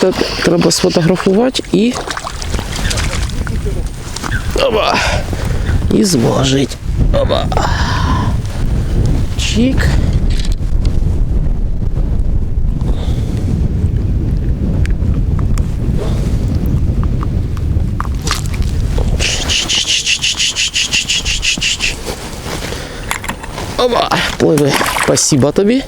Так треба сфотографувати і. Опа. І зважить. Опа. Чик. Опа, пливи. Спасибо тобі.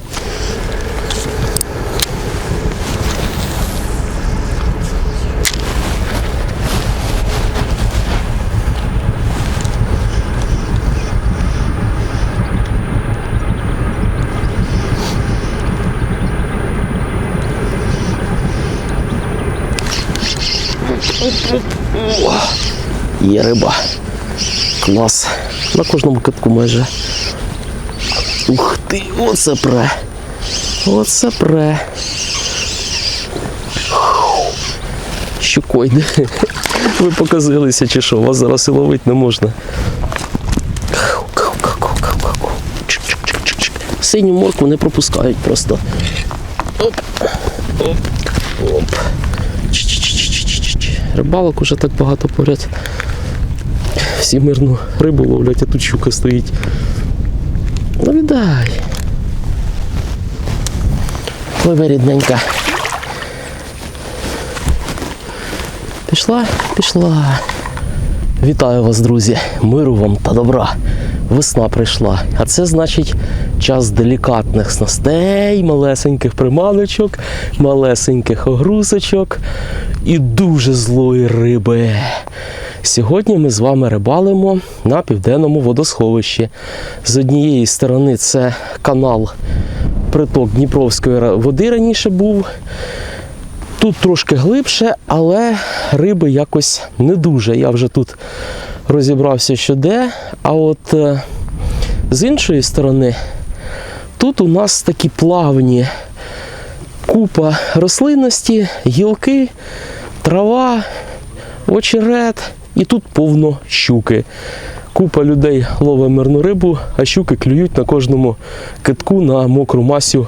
Є риба. Клас. На кожному китку майже. Ух ти, оце пре. Оце пре. Щукой. Ви показилися чи що? Вас зараз і ловити не можна. Синю моркву не пропускають просто. Оп. Оп. Оп. Рибалок уже так багато поряд. Всі мирну рибу ловлять, а тут щука стоїть. Ну віддай. Пливе рідненька. Пішла, пішла. Вітаю вас, друзі! Миру вам та добра. Весна прийшла. А це значить час делікатних снастей, малесеньких приманочок, малесеньких огрузочок і дуже злої риби. Сьогодні ми з вами рибалимо на південному водосховищі. З однієї сторони це канал приток Дніпровської води раніше був. Тут трошки глибше, але риби якось не дуже. Я вже тут розібрався, що де. А от е, з іншої сторони, тут у нас такі плавні купа рослинності, гілки, трава, очерет, і тут повно щуки. Купа людей ловить мирну рибу, а щуки клюють на кожному китку на мокру масю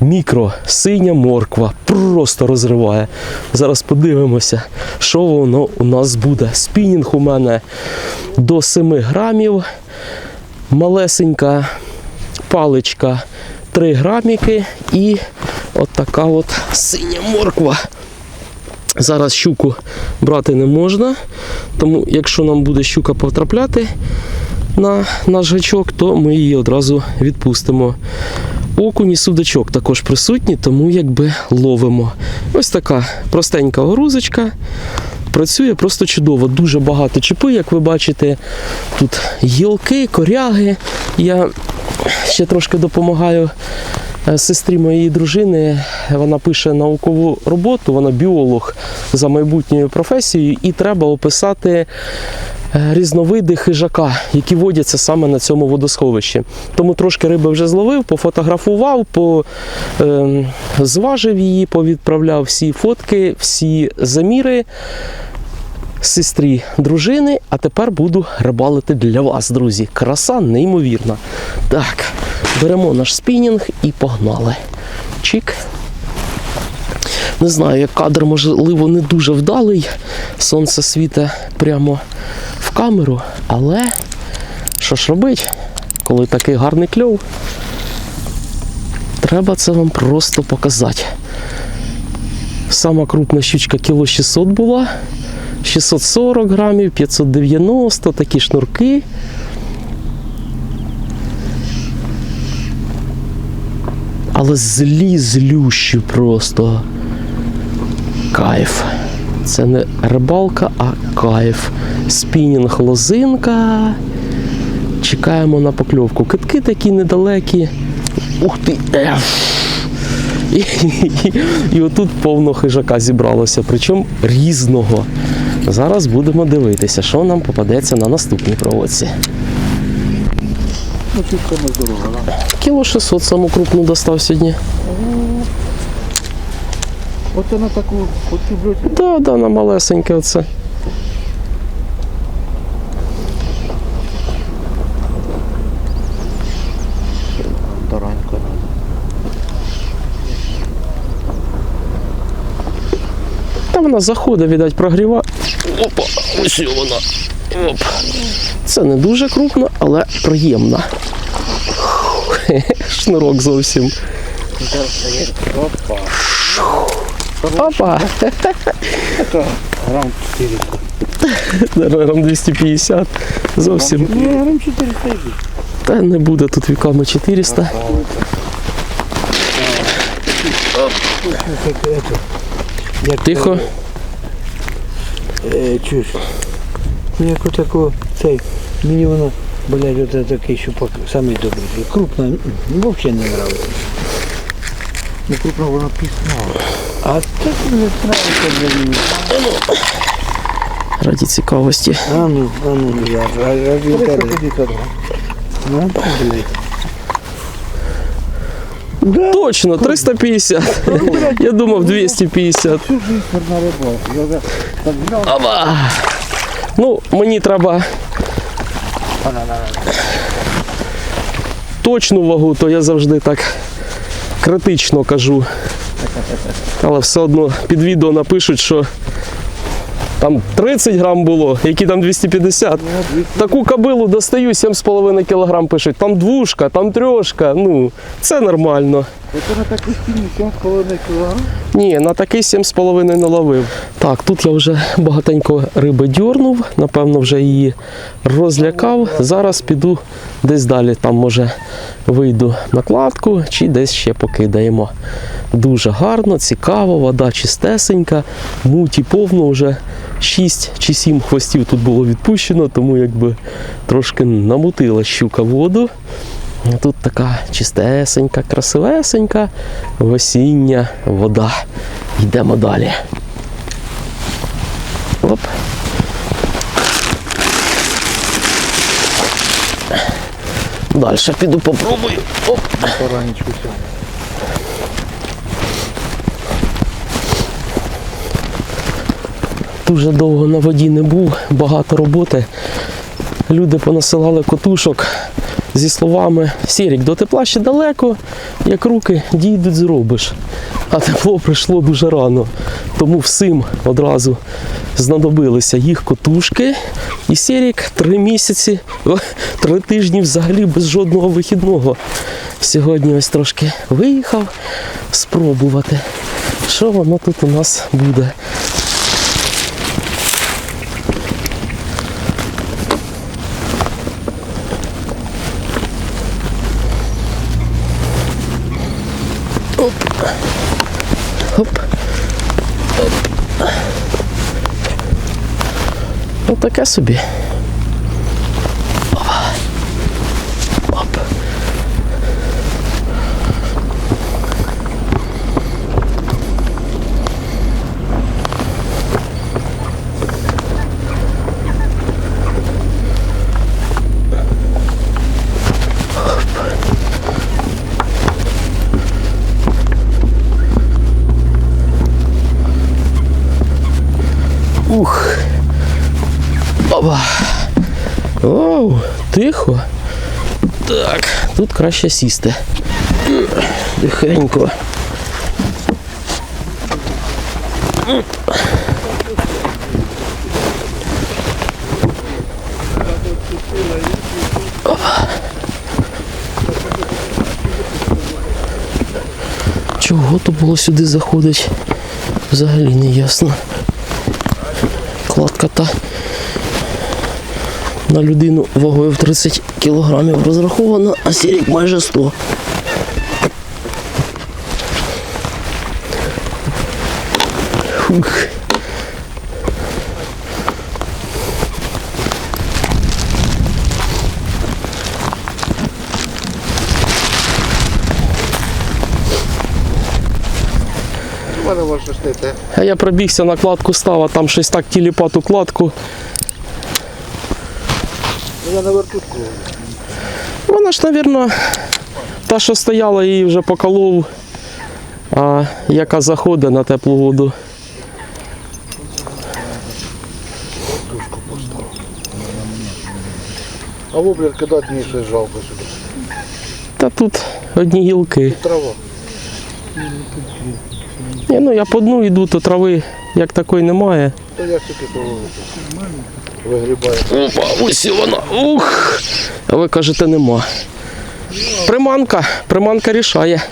мікро, синя морква. Просто розриває. Зараз подивимося, що воно у нас буде. Спінінг у мене до 7 грамів. Малесенька паличка 3 граміки і от от синя морква. Зараз щуку брати не можна, тому якщо нам буде щука потрапляти на наш гачок, то ми її одразу відпустимо. Окунь і судачок також присутні, тому якби ловимо. Ось така простенька грузочка. Працює просто чудово. Дуже багато чіпи, як ви бачите. Тут гілки, коряги. Я ще трошки допомагаю сестрі моєї дружини. Вона пише наукову роботу, вона біолог за майбутньою професією, і треба описати е, різновиди хижака, які водяться саме на цьому водосховищі. Тому трошки риби вже зловив, пофотографував, по, е, зважив її, повідправляв всі фотки, всі заміри сестрі дружини, а тепер буду рибалити для вас, друзі. Краса неймовірна. Так, беремо наш спінінг і погнали. Чик. Не знаю, як кадр, можливо, не дуже вдалий. Сонце світе прямо в камеру, але що ж робить, коли такий гарний кльов? Треба це вам просто показати. Сама крупна щучка кіло 600 була. 640 грамів, 590, такі шнурки. Але злі злющі просто. Кайф. Це не рибалка, а кайф. Спінінг лозинка. Чекаємо на покльовку. Китки такі недалекі. Ух ти! Е. І, і, і отут повно хижака зібралося, причому різного. Зараз будемо дивитися, що нам попадеться на наступній проводці. Кіло 600 саму крупну достав сьогодні. От вона таку оцю. Так, да, да, на малесеньке оце. Таранька. Та вона заходить, віддать, прогріва... Опа, ось вона. Оп. Це не дуже крупно, але приємна. Шнурок зовсім. Опа. Опа! Это грамм 400. Наверно, 250. Зовсім. Не, грамм 400. Та не буде тут віками 400. Как это, як, Тихо. Е, чуєш? Ну як отако, цей, мені воно, блядь, от такий щупак, самий добрий. Крупно, м, ну, взагалі не нравиться. Ну крупно воно піснало. А так не нравиться для мене. Раді цікавості. А ну, а ну, я, а, а він каже. Ну, блядь. Да, Точно, 350. Я думав 250. всю жизнь на рыбалку. Я за- так взял, Опа! Ну, мені треба точну вагу, то я завжди так критично кажу. Але все одно під відео напишуть, що там 30 грам було, які там 250. Таку кабилу достаю 7,5 кг пишуть. Там двушка, там трьошка. Ну, це нормально. Это на стіні 7,5 кг. Ні, на такий 7,5 не ловив. Так, тут я вже багатенько риби дьорнув, напевно, вже її розлякав. Зараз піду десь далі, там може вийду на кладку чи десь ще покидаємо. Дуже гарно, цікаво, вода чистесенька, муті повно вже 6 чи 7 хвостів тут було відпущено, тому якби трошки намутила щука воду. Тут така чистесенька, красивесенька осіння вода. Йдемо далі. Оп. Далі піду попробую. Оп. Дуже довго на воді не був, багато роботи. Люди понасилали котушок зі словами Сірік, до тепла ще далеко, як руки дійдуть, зробиш. А тепло прийшло дуже рано. Тому всім одразу знадобилися їх котушки. І Сірік три місяці, три тижні взагалі без жодного вихідного. Сьогодні ось трошки виїхав спробувати, що воно тут у нас буде. Оп. Оп. Ну таке собі. Опа. Оп. Ух. Опа. Оу, тихо. Так, тут краще сісти. Тихенько. Чого то було сюди заходить? Взагалі не ясно. Кладка та на людину вагою в 30 кілограмів розрахована, а сірік майже 100. Фух. А я пробігся на кладку став, а там щось так тіліпа ту кладку. Ну я на вертушку. Вона ж, мабуть, та, що стояла, її вже поколов, а яка заходить на теплу воду. А воблер кидати мені ще жалко сюди. Та тут одні гілки. Трава. Ні, ну я по дну йду, то трави як такої немає. Та я тільки того вигрібаю. Опа, ось і вона. Ух! А ви кажете, нема. Приманка, приманка рішає.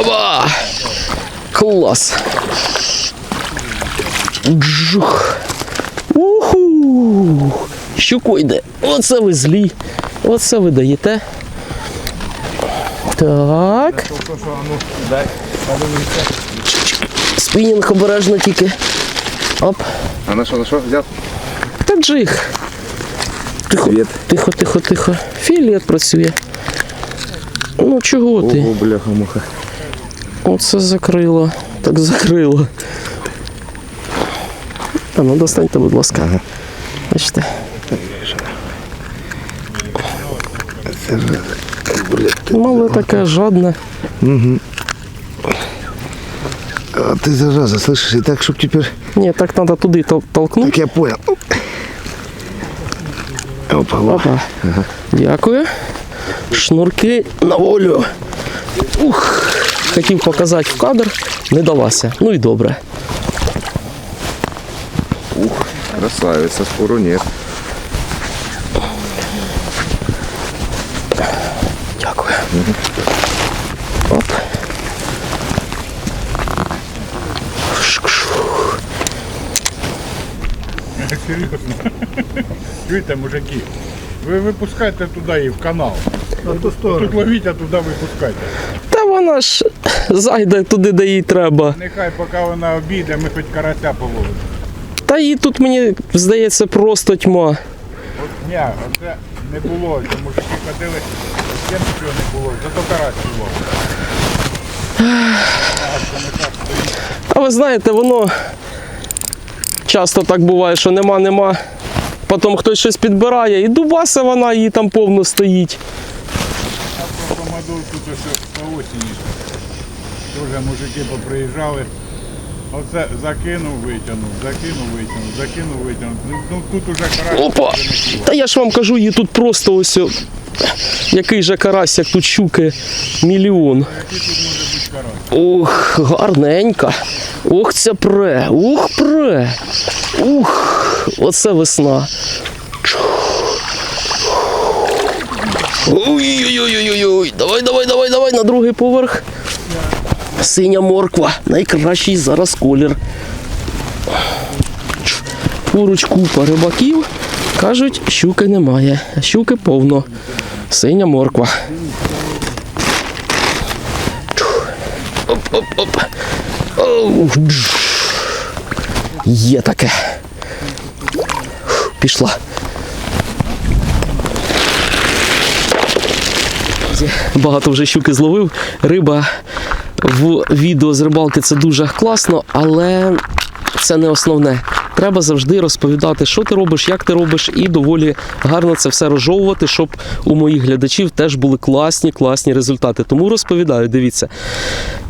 Опа! Клас. Джух. Уху! Щуко йде. Оце ви злі. Оце ви даєте. Так. Спінінг обережно тільки. Оп. А на що, на що взяв? Та джиг. Тихо, Привіт. тихо, тихо, тихо. Філіт працює. Ну чого ти? Ого, бляха муха. Оце закрило. Так закрило. А ну достаньте, будь ласка. Бачите. Мале таке жадне. А ты зараза, слышишь, и так, чтоб теперь... Ні, так треба туди тол- толкнути. Так я понял. Опа, во. Опа. Дякую. Шнурки на волю. Ух. Хотів показати в кадр, не далася. Ну і добре. Ух, Красавица, спору нет. Дякую. Серйозно. Чуєте, мужики? Ви випускайте туди і в канал. На ту сторону. Тут ловіть, а туди випускайте. Та вона ж зайде туди, де їй треба. Нехай поки вона обійде, ми хоч карася половимо. Та їй тут мені здається просто тьма. От ні, оце не було, що мужики ходили, з нічого не було, зато карась було. А ви знаєте, воно часто так буває, що нема, нема. Потім хтось щось підбирає і дубаса вона її там повно стоїть. А по тут по осені. Дуже мужики поприїжджали. Оце закинув, витягнув, закинув, витягнув, закинув, витягнув. Ну, ну тут уже карась Опа! Та я ж вам кажу, її тут просто ось. о- Який же карась, як тут щуки мільйон. Який тут може? Ух, гарненька. Ух, це пре. Ух, пре. Ух, оце весна. Ой-ой-ой-ой-ой. Давай, давай, давай, давай на другий поверх. Синя морква. Найкращий зараз колір. Поруч купа рибаків. Кажуть, щуки немає. Щуки повно. Синя морква. Оп-оп-оп. Є таке. Пішла. Багато вже щуки зловив. Риба в відео з рибалки це дуже класно, але це не основне. Треба завжди розповідати, що ти робиш, як ти робиш, і доволі гарно це все розжовувати, щоб у моїх глядачів теж були класні, класні результати. Тому розповідаю, дивіться.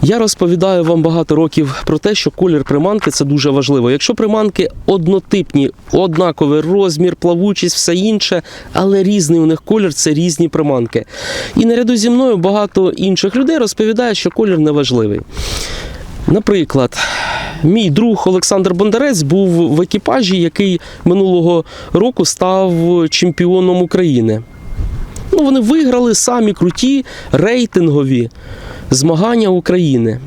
Я розповідаю вам багато років про те, що колір приманки це дуже важливо. Якщо приманки однотипні, однаковий розмір, плавучість, все інше, але різний у них колір це різні приманки. І наряду зі мною багато інших людей розповідають, що колір не важливий. Наприклад, мій друг Олександр Бондарець був в екіпажі, який минулого року став чемпіоном України. Ну, вони виграли самі круті рейтингові змагання України.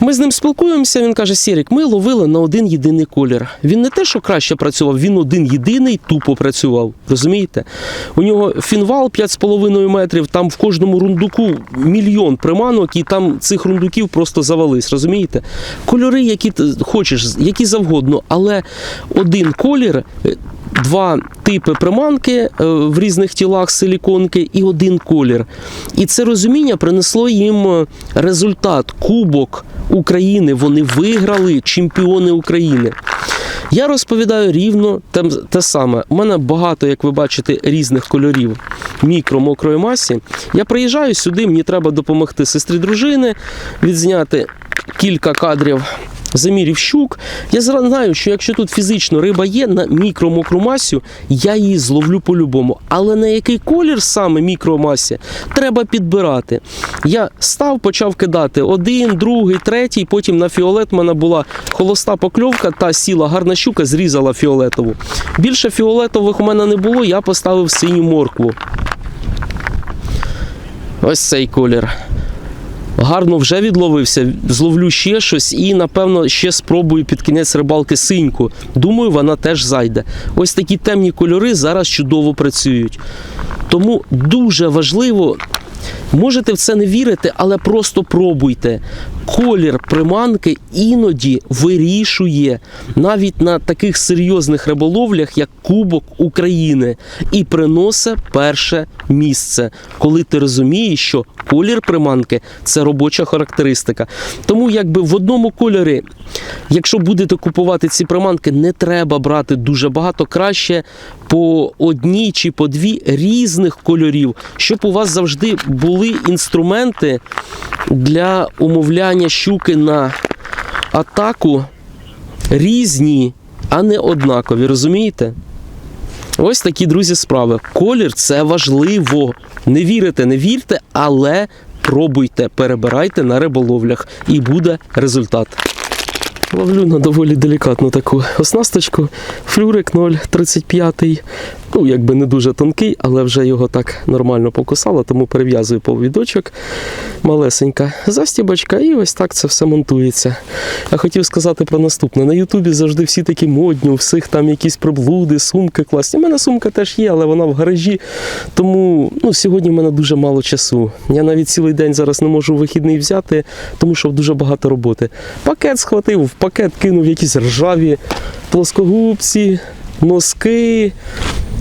Ми з ним спілкуємося, він каже: Сірік, ми ловили на один єдиний колір. Він не те, що краще працював, він один єдиний тупо працював. Розумієте? У нього фінвал 5,5 метрів, там в кожному рундуку мільйон приманок, і там цих рундуків просто завались. Розумієте? Кольори, які ти хочеш, які завгодно, але один колір. Два типи приманки е, в різних тілах силіконки і один колір. І це розуміння принесло їм е, результат Кубок України. Вони виграли чемпіони України. Я розповідаю рівно те, саме. У мене багато, як ви бачите, різних кольорів мікро мокрої масі. Я приїжджаю сюди, мені треба допомогти сестрі дружини, відзняти кілька кадрів замірів щук. Я знаю, що якщо тут фізично риба є на мікро-мокру масю, я її зловлю по-любому. Але на який колір саме мікромасі, треба підбирати. Я став, почав кидати один, другий, третій, потім на фіолет в мене була холоста покльовка та сіла гарна щука, зрізала фіолетову. Більше фіолетових у мене не було, я поставив синю моркву. Ось цей колір. Гарно вже відловився, зловлю ще щось і, напевно, ще спробую під кінець рибалки синьку. Думаю, вона теж зайде. Ось такі темні кольори зараз чудово працюють. Тому дуже важливо, можете в це не вірити, але просто пробуйте. Колір приманки іноді вирішує навіть на таких серйозних риболовлях, як Кубок України, і приносить перше місце, коли ти розумієш, що колір приманки це робоча характеристика. Тому якби в одному кольорі, якщо будете купувати ці приманки, не треба брати дуже багато, краще по одній чи по дві різних кольорів, щоб у вас завжди були інструменти для умовляння щуки на атаку різні, а не однакові. Розумієте? Ось такі друзі справи. Колір це важливо. Не вірите, не вірте, але пробуйте, перебирайте на риболовлях, і буде результат. Ловлю на доволі делікатну таку оснасточку. Флюрик 0,35. Ну, якби не дуже тонкий, але вже його так нормально покусало, тому перев'язую повідочок. Малесенька застібочка, і ось так це все монтується. Я хотів сказати про наступне. На Ютубі завжди всі такі модні, у всіх там якісь приблуди, сумки класні. У мене сумка теж є, але вона в гаражі. Тому ну, сьогодні в мене дуже мало часу. Я навіть цілий день зараз не можу вихідний взяти, тому що дуже багато роботи. Пакет схватив, пакет кинув якісь ржаві плоскогубці, носки.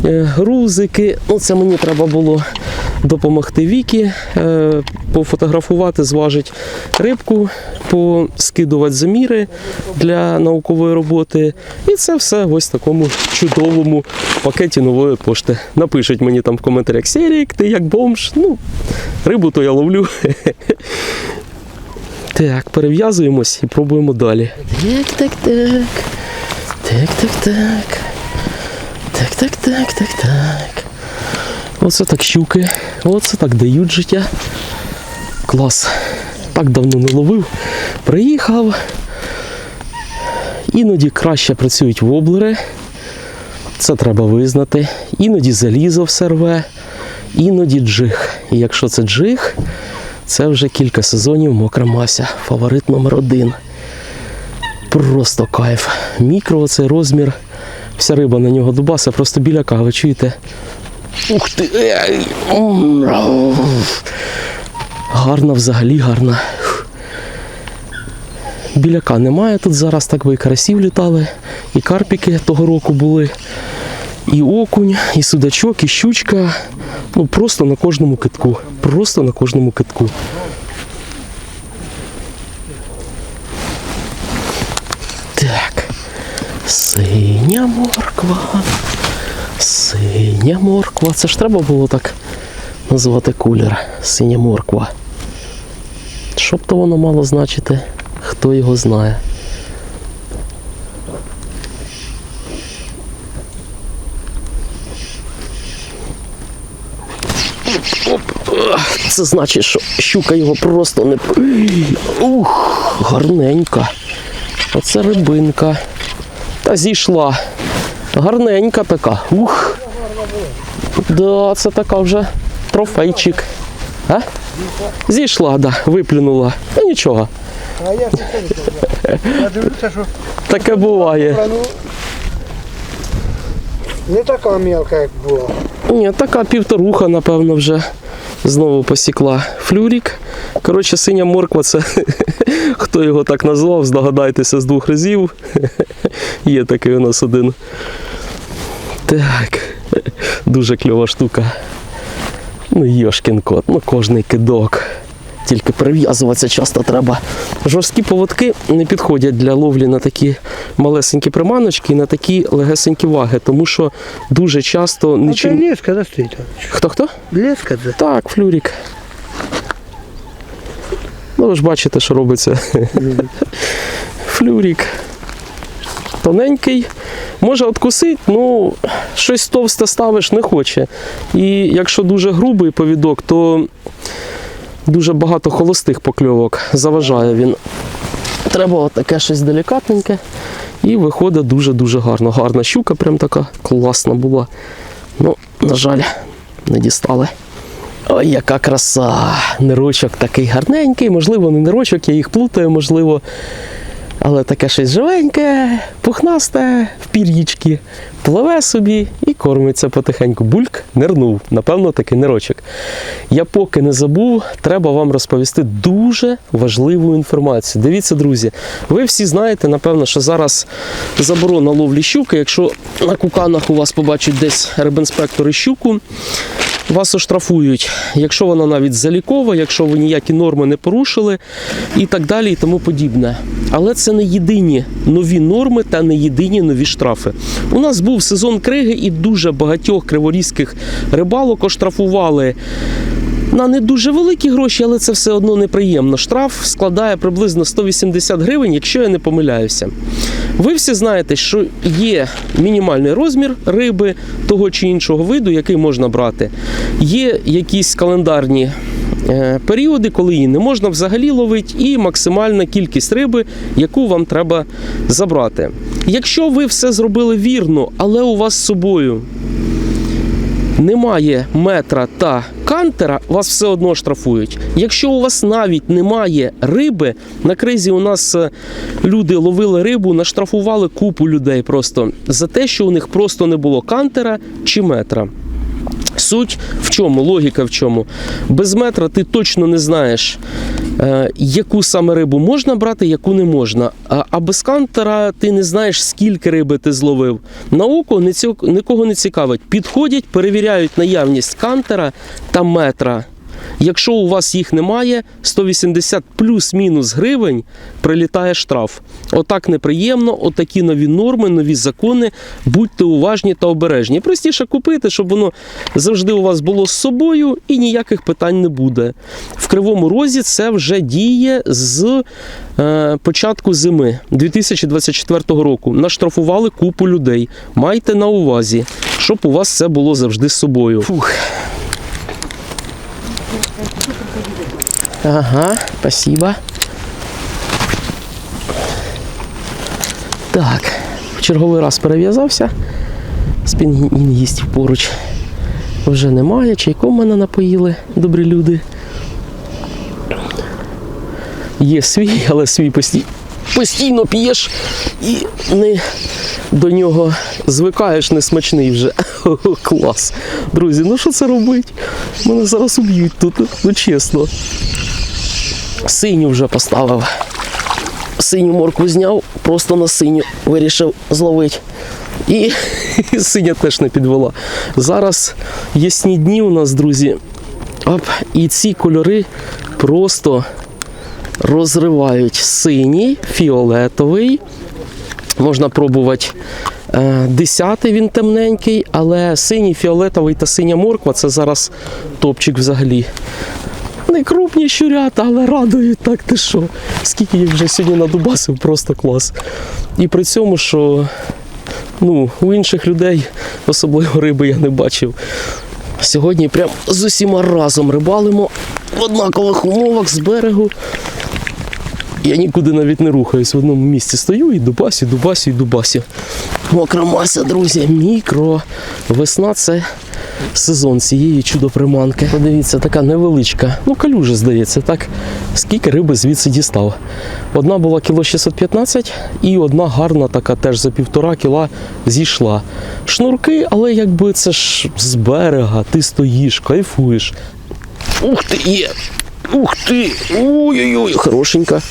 е, Грузики, ну це мені треба було допомогти Вікі, е, пофотографувати, зважити рибку, поскидувати заміри для наукової роботи. І це все ось в такому чудовому пакеті нової пошти. Напишіть мені там в коментарях Серік, ти як бомж. Ну, рибу то я ловлю. Так, перев'язуємось і пробуємо далі. Так, так, так. Так, так, так. Так, так, так, так, так. Оце так щуки. Оце так дають життя. Клас. Так давно не ловив. Приїхав. Іноді краще працюють воблери. Це треба визнати. Іноді залізо все рве, іноді джиг. І якщо це джиг, це вже кілька сезонів мокра мася. Фаворит номер один. Просто кайф. Мікро оцей розмір. Вся риба на нього дубаса, просто біля кави, чуєте? Ух ти! Гарна взагалі гарна. Біляка немає тут зараз, так би і карасів літали, і карпіки того року були, і окунь, і судачок, і щучка. Ну просто на кожному китку. Просто на кожному китку. Так. Синя морква. Синя морква. Це ж треба було так назвати кулер. Синя морква. Що б то воно мало значити, хто його знає. Оп, ах, Це значить, що щука його просто не. Ух, гарненька. Оце рибинка. Та зійшла. Гарненька така. Ух. Да, це така вже трофейчик. А? Зійшла, да, виплюнула. Ну нічого. А я дивлюся, що Таке буває. ну, не така мелка, як була. Ні, така півторуха, напевно, вже знову посікла флюрік. Коротше, синя морква це хто його так назвав, здогадайтеся з двох разів. Є такий у нас один. Так, дуже кльова штука. Ну, йошкін кот, ну кожний кидок. Тільки прив'язуватися часто треба. Жорсткі поводки не підходять для ловлі на такі малесенькі приманочки і на такі легесенькі ваги, тому що дуже часто А це нічим. леска, да, стоїть? Хто хто? Леска це. Так, флюрік. Ну, ви ж бачите, що робиться. Флюрік. Тоненький. Може откусити, ну щось товсте ставиш, не хоче. І якщо дуже грубий повідок, то дуже багато холостих покльовок. Заважає він. Треба отаке щось делікатненьке. І виходить дуже-дуже гарно. Гарна щука, прям така класна була. Ну, на жаль, не дістали. Ой, яка краса! Нирочок такий гарненький, можливо, не нирочок, я їх плутаю, можливо. Але таке щось живеньке, пухнасте, в пір'їчки, пливе собі і кормиться потихеньку. Бульк нирнув, напевно, такий нирочок. Я поки не забув, треба вам розповісти дуже важливу інформацію. Дивіться, друзі, ви всі знаєте, напевно, що зараз заборона ловлі щуки. Якщо на куканах у вас побачать десь рибінспектори щуку, вас оштрафують, якщо вона навіть залікова, якщо ви ніякі норми не порушили і так далі, і тому подібне. Але це не єдині нові норми та не єдині нові штрафи. У нас був сезон криги, і дуже багатьох криворізьких рибалок оштрафували на не дуже великі гроші, але це все одно неприємно. Штраф складає приблизно 180 гривень, якщо я не помиляюся. Ви всі знаєте, що є мінімальний розмір риби того чи іншого виду, який можна брати. Є якісь календарні е, періоди, коли її не можна взагалі ловити, і максимальна кількість риби, яку вам треба забрати. Якщо ви все зробили вірно, але у вас з собою немає метра та кантера, вас все одно штрафують. Якщо у вас навіть немає риби, на кризі у нас е, люди ловили рибу, наштрафували купу людей просто за те, що у них просто не було кантера чи метра. Суть в чому, логіка в чому? Без метра ти точно не знаєш, яку саме рибу можна брати, яку не можна. А, а без кантера ти не знаєш, скільки риби ти зловив. На око нікого не цікавить. Підходять, перевіряють наявність кантера та метра. Якщо у вас їх немає, 180 плюс-мінус гривень прилітає штраф. Отак неприємно, отакі нові норми, нові закони. Будьте уважні та обережні. Простіше купити, щоб воно завжди у вас було з собою і ніяких питань не буде. В Кривому Розі це вже діє з е, початку зими 2024 року. Наштрафували купу людей. Майте на увазі, щоб у вас це було завжди з собою. Фух. Ага, спасибо. Так, в черговий раз перев'язався. Спінгістів поруч вже немає. Чайком мене напоїли, добрі люди. Є свій, але свій постійно, постійно п'єш і не до нього звикаєш, не смачний вже. Клас. Друзі, ну що це робить? Мене зараз уб'ють тут, ну чесно. Синю вже поставив. Синю моркву зняв, просто на синю вирішив зловити. І синя теж не підвела. Зараз ясні дні у нас, друзі. Оп, і ці кольори просто розривають синій, фіолетовий. Можна пробувати десятий, він темненький, але синій, фіолетовий та синя морква це зараз топчик взагалі. Не крупні щурята, але радують так ти що. Скільки їх вже сьогодні надубасив, просто клас. І при цьому, що ну, у інших людей особливо риби я не бачив. Сьогодні прям з усіма разом рибалимо в однакових умовах з берегу. Я нікуди навіть не рухаюсь, в одному місці стою і дубасю, дубасю, і дубасю. Мокра мася, друзі, мікро. Весна це сезон цієї чудо-приманки. Подивіться, така невеличка. Ну, калюжа, здається, так. Скільки риби звідси дістав. Одна була кіло 615 і одна гарна така теж за півтора кіла зійшла. Шнурки, але якби це ж з берега, ти стоїш, кайфуєш. Ух ти, є! Ух ти! Ой-ой-ой, хорошенька.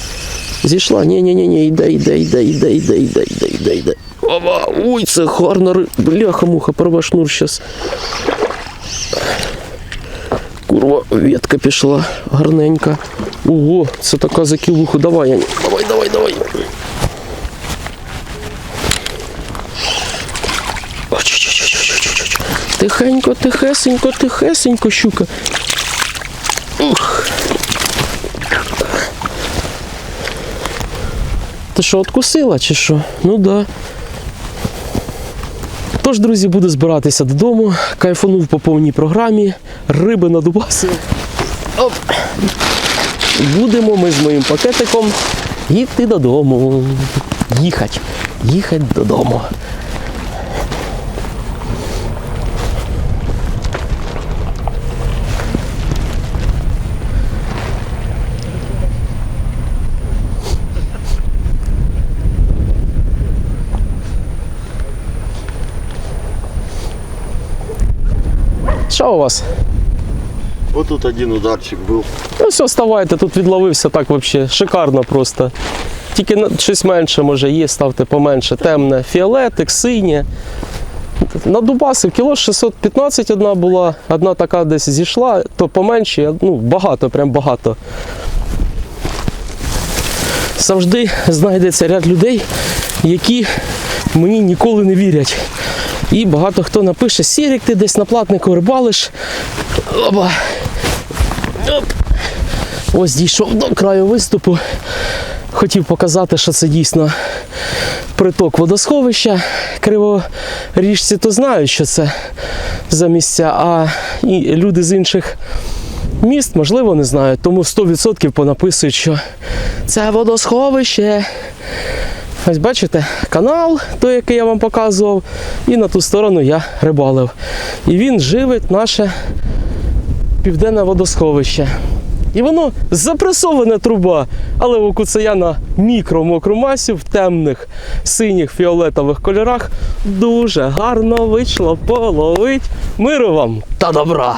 Зійшла. Ні-ні-ні, ні, йде, йде, йде, йде, йде, йде, йде, йде, йде. Ова, ой, це гарна ри... Бляха-муха, порва шнур щас. Курва, ветка пішла, гарненька. Ого, це така за кілуху. Давай, Янь. Давай, давай, давай. Тихенько, тихесенько, тихесенько, щука. Ух. Ти що, откусила чи що? Ну да. Тож, друзі, буду збиратися додому. Кайфанув по повній програмі. Риби надубасив. Оп. Будемо ми з моїм пакетиком йти додому. Їхать. Їхать додому. Що у вас? Тут один ударчик был. Ну все, вставайте, тут відловився так взагалі. Шикарно просто. Тільки щось менше може є, ставте поменше. Темне, фіолетик, синє. На Дубасів кіло 615 одна була, одна така десь зійшла, то поменше, ну багато, прям багато. Завжди знайдеться ряд людей, які мені ніколи не вірять. І багато хто напише, Сірік, ти десь на платнику рибалиш. Оба. Оп. Ось дійшов до краю виступу. Хотів показати, що це дійсно приток водосховища. Криворіжці то знають, що це за місця, а і люди з інших міст, можливо, не знають. Тому 100% понаписують, що це водосховище. Ось бачите, канал, той, який я вам показував, і на ту сторону я рибалив. І він живить наше південне водосховище. І воно запресована труба, але у куцеяна мікро мокру масі в темних синіх фіолетових кольорах дуже гарно вийшло половить. Миру вам та добра!